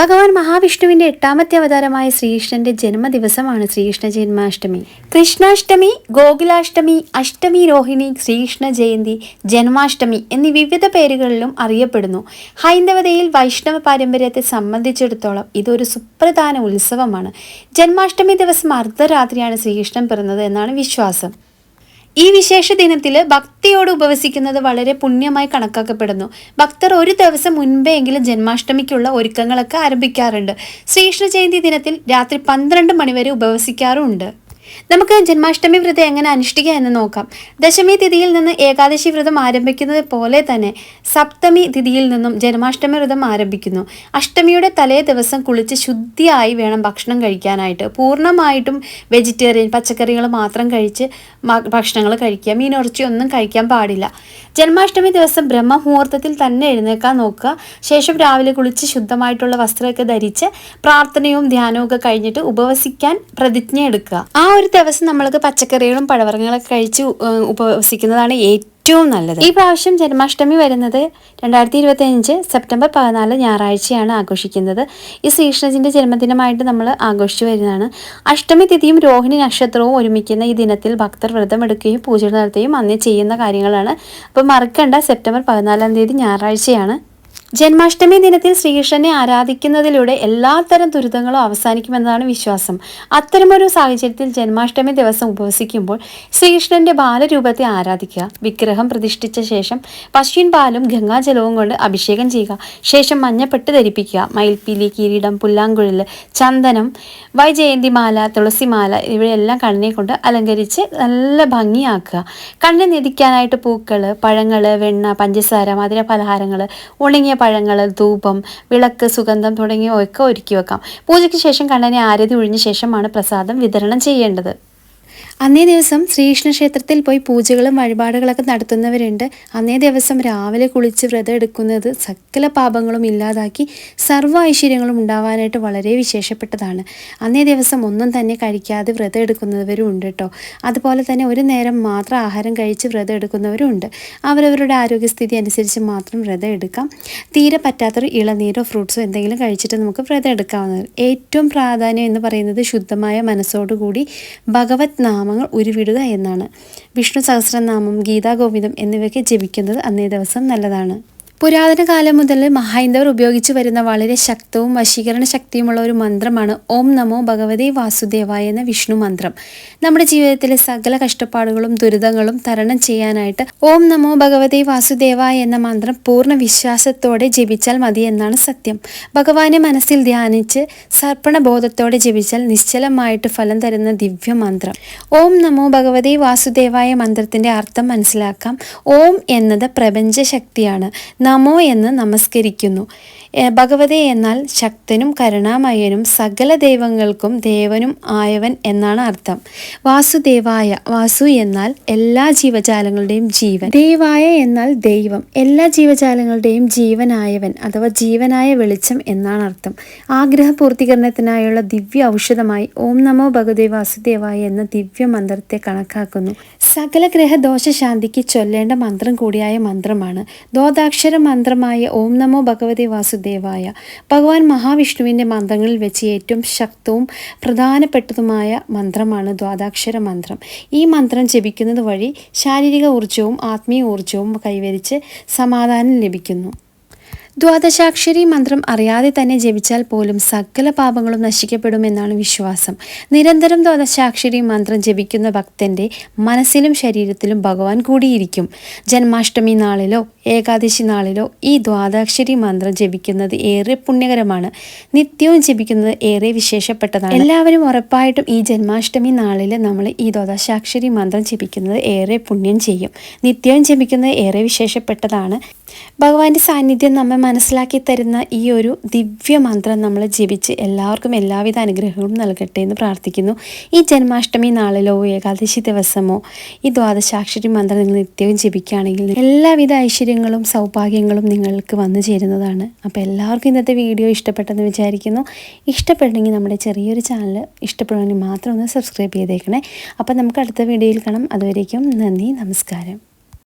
ഭഗവാൻ മഹാവിഷ്ണുവിന്റെ എട്ടാമത്തെ അവതാരമായ ശ്രീകൃഷ്ണന്റെ ജന്മദിവസമാണ് ശ്രീകൃഷ്ണ ജന്മാഷ്ടമി. കൃഷ്ണാഷ്ടമി ഗോകുലാഷ്ടമി അഷ്ടമി രോഹിണി ശ്രീകൃഷ്ണ ജയന്തി ജന്മാഷ്ടമി എന്നീ വിവിധ പേരുകളിലും അറിയപ്പെടുന്നു. ഹൈന്ദവതയിൽ വൈഷ്ണവ പാരമ്പര്യത്തെ സംബന്ധിച്ചിടത്തോളം ഇതൊരു സുപ്രധാന ഉത്സവമാണ്. ജന്മാഷ്ടമി ദിവസം അർദ്ധരാത്രിയാണ് ശ്രീകൃഷ്ണൻ പിറന്നത് എന്നാണ് വിശ്വാസം. ഈ വിശേഷ ദിനത്തിൽ ഭക്തിയോട് ഉപവസിക്കുന്നത് വളരെ പുണ്യമായി കണക്കാക്കപ്പെടുന്നു. ഭക്തർ ഒരു ദിവസം മുൻപേ എങ്കിലും ജന്മാഷ്ടമിക്കുള്ള ഒരുക്കങ്ങളൊക്കെ ആരംഭിക്കാറുണ്ട്. ശ്രീകൃഷ്ണ ജയന്തി ദിനത്തിൽ രാത്രി പന്ത്രണ്ട് മണിവരെ ഉപവസിക്കാറുമുണ്ട്. നമുക്ക് ജന്മാഷ്ടമി വ്രതം എങ്ങനെ അനുഷ്ഠിക്കുക എന്ന് നോക്കാം. ദശമി തിഥിയിൽ നിന്ന് ഏകാദശി വ്രതം ആരംഭിക്കുന്നത് പോലെ തന്നെ സപ്തമി തിഥിയിൽ നിന്നും ജന്മാഷ്ടമി വ്രതം ആരംഭിക്കുന്നു. അഷ്ടമിയുടെ തലേ ദിവസം കുളിച്ച് ശുദ്ധിയായി വേണം ഭക്ഷണം കഴിക്കാനായിട്ട്. പൂർണമായിട്ടും വെജിറ്റേറിയൻ പച്ചക്കറികൾ മാത്രം കഴിച്ച് ഭക്ഷണങ്ങൾ കഴിക്കുക. മീനിറച്ചി ഒന്നും കഴിക്കാൻ പാടില്ല. ജന്മാഷ്ടമി ദിവസം ബ്രഹ്മമുഹൂർത്തത്തിൽ തന്നെ എഴുന്നേക്കാൻ നോക്കുക. ശേഷം രാവിലെ കുളിച്ച് ശുദ്ധമായിട്ടുള്ള വസ്ത്രമൊക്കെ ധരിച്ച് പ്രാർത്ഥനയും ധ്യാനവും ഒക്കെ കഴിഞ്ഞിട്ട് ഉപവസിക്കാൻ പ്രതിജ്ഞ എടുക്കുക ആ ഒരു ദിവസം നമ്മൾക്ക് പച്ചക്കറികളും പഴവർഗങ്ങളൊക്കെ കഴിച്ച് ഉപവസിക്കുന്നതാണ് ഏറ്റവും നല്ലത്. ഈ പ്രാവശ്യം ജന്മാഷ്ടമി വരുന്നത് രണ്ടായിരത്തി ഇരുപത്തി അഞ്ച് സെപ്റ്റംബർ പതിനാല് ഞായറാഴ്ചയാണ് ആഘോഷിക്കുന്നത്. ഈ ശ്രീകൃഷ്ണജിന്റെ ജന്മദിനമായിട്ട് നമ്മൾ ആഘോഷിച്ചു വരുന്നതാണ്. അഷ്ടമി തിഥിയും രോഹിണി നക്ഷത്രവും ഒരുമിക്കുന്ന ഈ ദിനത്തിൽ ഭക്തർ വ്രതം എടുക്കുകയും പൂജ നടത്തുകയും അന്നേ ചെയ്യുന്ന കാര്യങ്ങളാണ്. അപ്പോൾ മറക്കണ്ട സെപ്റ്റംബർ പതിനാലാം തീയതി ഞായറാഴ്ചയാണ്. ജന്മാഷ്ടമി ദിനത്തിൽ ശ്രീകൃഷ്ണനെ ആരാധിക്കുന്നതിലൂടെ എല്ലാത്തരം ദുരിതങ്ങളും അവസാനിക്കുമെന്നാണ് വിശ്വാസം. അത്തരമൊരു സാഹചര്യത്തിൽ ജന്മാഷ്ടമി ദിവസം ഉപവസിക്കുമ്പോൾ ശ്രീകൃഷ്ണന്റെ ബാലരൂപത്തെ ആരാധിക്കുക വിഗ്രഹം പ്രതിഷ്ഠിച്ച ശേഷം പശുവിൻ പാലും ഗംഗാജലവും കൊണ്ട് അഭിഷേകം ചെയ്യുക ശേഷം മഞ്ഞപ്പെട്ട് ധരിപ്പിക്കുക മയിൽപ്പീലി കിരീടം പുല്ലാങ്കുഴൽ ചന്ദനം വൈജയന്തിമാല തുളസിമാല ഇവയെല്ലാം കണ്ണിനെ കൊണ്ട് അലങ്കരിച്ച് നല്ല ഭംഗിയാക്കുക. കണ്ണിനെ നിധിക്കാനായിട്ട് പൂക്കൾ പഴങ്ങൾ വെണ്ണ പഞ്ചസാര മധുര പലഹാരങ്ങൾ ഉണങ്ങിയ പഴങ്ങൾ ധൂപം വിളക്ക് സുഗന്ധം തുടങ്ങിയവയൊക്കെ ഒരുക്കി വെക്കാം. പൂജയ്ക്ക് ശേഷം കണ്ണനെ ആരതി ഒഴിഞ്ഞ ശേഷമാണ് പ്രസാദം വിതരണം ചെയ്യേണ്ടത്. അന്നേ ദിവസം ശ്രീകൃഷ്ണ ക്ഷേത്രത്തിൽ പോയി പൂജകളും വഴിപാടുകളൊക്കെ നടത്തുന്നവരുണ്ട്. അന്നേ ദിവസം രാവിലെ കുളിച്ച് വ്രതം എടുക്കുന്നത് സകല പാപങ്ങളും ഇല്ലാതാക്കി സർവ ഐശ്വര്യങ്ങളും ഉണ്ടാവാനായിട്ട് വളരെ വിശേഷപ്പെട്ടതാണ്. അന്നേ ദിവസം ഒന്നും തന്നെ കഴിക്കാതെ വ്രതം എടുക്കുന്നവരും ഉണ്ട് കേട്ടോ. അതുപോലെ തന്നെ ഒരു നേരം മാത്രം ആഹാരം കഴിച്ച് വ്രതം എടുക്കുന്നവരും ഉണ്ട്. അവരവരുടെ ആരോഗ്യസ്ഥിതി അനുസരിച്ച് മാത്രം വ്രതം എടുക്കാം. തീരെ പറ്റാത്തൊരു ഇളനീരോ ഫ്രൂട്ട്സോ എന്തെങ്കിലും കഴിച്ചിട്ട് നമുക്ക് വ്രതം എടുക്കാവുന്നത് ഏറ്റവും പ്രാധാന്യം എന്ന് പറയുന്നത് ശുദ്ധമായ മനസ്സോടുകൂടി ഭഗവത് നാമങ്ങൾ ഉരുവിടുക എന്നാണ്. വിഷ്ണു സഹസ്രനാമം ഗീതാഗോവിന്ദം എന്നിവയൊക്കെ ജപിക്കുന്നത് അന്നേ ദിവസം നല്ലതാണ്. പുരാതന കാലം മുതൽ മഹൈന്ദവർ ഉപയോഗിച്ചു വരുന്ന വളരെ ശക്തവും വശീകരണ ശക്തിയുമുള്ള ഒരു മന്ത്രമാണ് ഓം നമോ ഭഗവതി വാസുദേവായ എന്ന വിഷ്ണു മന്ത്രം. നമ്മുടെ ജീവിതത്തിലെ സകല കഷ്ടപ്പാടുകളും ദുരിതങ്ങളും തരണം ചെയ്യാനായിട്ട് ഓം നമോ ഭഗവതി വാസുദേവായ എന്ന മന്ത്രം പൂർണ വിശ്വാസത്തോടെ ജപിച്ചാൽ മതി എന്നാണ് സത്യം. ഭഗവാനെ മനസ്സിൽ ധ്യാനിച്ച് സർപ്പണ ബോധത്തോടെ ജപിച്ചാൽ നിശ്ചലമായിട്ട് ഫലം തരുന്ന ദിവ്യ മന്ത്രം. ഓം നമോ ഭഗവതി വാസുദേവായ മന്ത്രത്തിന്റെ അർത്ഥം മനസ്സിലാക്കാം. ഓം എന്നത് പ്രപഞ്ച ശക്തിയാണ്. നമോ എന്ന് നമസ്കരിക്കുന്നു. ഭഗവതി എന്നാൽ ശക്തനും കരുണാമയനും സകല ദൈവങ്ങൾക്കും ദേവനും ആയവൻ എന്നാണ് അർത്ഥം. വാസുദേവായ വാസു എന്നാൽ എല്ലാ ജീവജാലങ്ങളുടെയും ജീവൻ. ദേവായ എന്നാൽ ദൈവം എല്ലാ ജീവജാലങ്ങളുടെയും ജീവനായവൻ അഥവാ ജീവനായ വെളിച്ചം എന്നാണ് അർത്ഥം. ആഗ്രഹ പൂർത്തീകരണത്തിനായുള്ള ദിവ്യ ഔഷധമായി ഓം നമോ ഭഗവതി വാസുദേവായ എന്ന ദിവ്യ മന്ത്രത്തെ കണക്കാക്കുന്നു. സകല ഗ്രഹദോഷ ശാന്തിക്ക് ചൊല്ലേണ്ട മന്ത്രം കൂടിയായ മന്ത്രമാണ്. ദോദാക്ഷര മന്ത്രമായ ഓം നമോ ഭഗവതി വാസുദേവായ ഭഗവാൻ മഹാവിഷ്ണുവിന്റെ മന്ത്രങ്ങളിൽ വെച്ച് ഏറ്റവും ശക്തവും പ്രധാനപ്പെട്ടതുമായ മന്ത്രമാണ് ദ്വാദാക്ഷര മന്ത്രം. ഈ മന്ത്രം ജപിക്കുന്നത് വഴി ശാരീരിക ഊർജവും ആത്മീയ ഊർജവും കൈവരിച്ച് സമാധാനം ലഭിക്കുന്നു. ദ്വാദശാക്ഷരി മന്ത്രം അറിയാതെ തന്നെ ജപിച്ചാൽ പോലും സകല പാപങ്ങളും നശിക്കപ്പെടുമെന്നാണ് വിശ്വാസം. നിരന്തരം ദ്വാദശാക്ഷരി മന്ത്രം ജപിക്കുന്ന ഭക്തന്റെ മനസ്സിലും ശരീരത്തിലും ഭഗവാൻ കൂടിയിരിക്കും. ജന്മാഷ്ടമി നാളിലോ ഏകാദശി നാളിലോ ഈ ദ്വാദാക്ഷരി മന്ത്രം ജപിക്കുന്നത് ഏറെ പുണ്യകരമാണ്. നിത്യവും ജപിക്കുന്നത് ഏറെ വിശേഷപ്പെട്ടതാണ്. എല്ലാവരും ഉറപ്പായിട്ടും ഈ ജന്മാഷ്ടമി നാളിൽ നമ്മൾ ഈ ദ്വാദശാക്ഷരി മന്ത്രം ജപിക്കുന്നത് ഏറെ പുണ്യം ചെയ്യും. നിത്യവും ജപിക്കുന്നത് ഏറെ വിശേഷപ്പെട്ടതാണ്. ഭഗവാന്റെ സാന്നിധ്യം നമ്മെ മനസ്സിലാക്കി തരുന്ന ഈ ഒരു ദിവ്യ മന്ത്രം നമ്മൾ ജപിച്ച് എല്ലാവർക്കും എല്ലാവിധ അനുഗ്രഹങ്ങളും നൽകട്ടെ എന്ന് പ്രാർത്ഥിക്കുന്നു. ഈ ജന്മാഷ്ടമി നാളിലോ ഏകാദശി ദിവസമോ ഈ ദ്വാദശാക്ഷരി മന്ത്രം നിങ്ങൾ നിത്യവും ജപിക്കുകയാണെങ്കിൽ എല്ലാവിധ ഐശ്വര്യങ്ങളും സൗഭാഗ്യങ്ങളും നിങ്ങൾക്ക് വന്നു ചേരുന്നതാണ്. അപ്പോൾ എല്ലാവർക്കും ഇന്നത്തെ വീഡിയോ ഇഷ്ടപ്പെട്ടെന്ന് വിചാരിക്കുന്നു. ഇഷ്ടപ്പെട്ടെങ്കിൽ നമ്മുടെ ചെറിയൊരു ചാനൽ ഇഷ്ടപ്പെടുവാണെങ്കിൽ മാത്രം ഒന്ന് സബ്സ്ക്രൈബ് ചെയ്തേക്കണേ. അപ്പോൾ നമുക്ക് അടുത്ത വീഡിയോയിൽ കാണാം. അതുവരേക്കും നന്ദി നമസ്കാരം.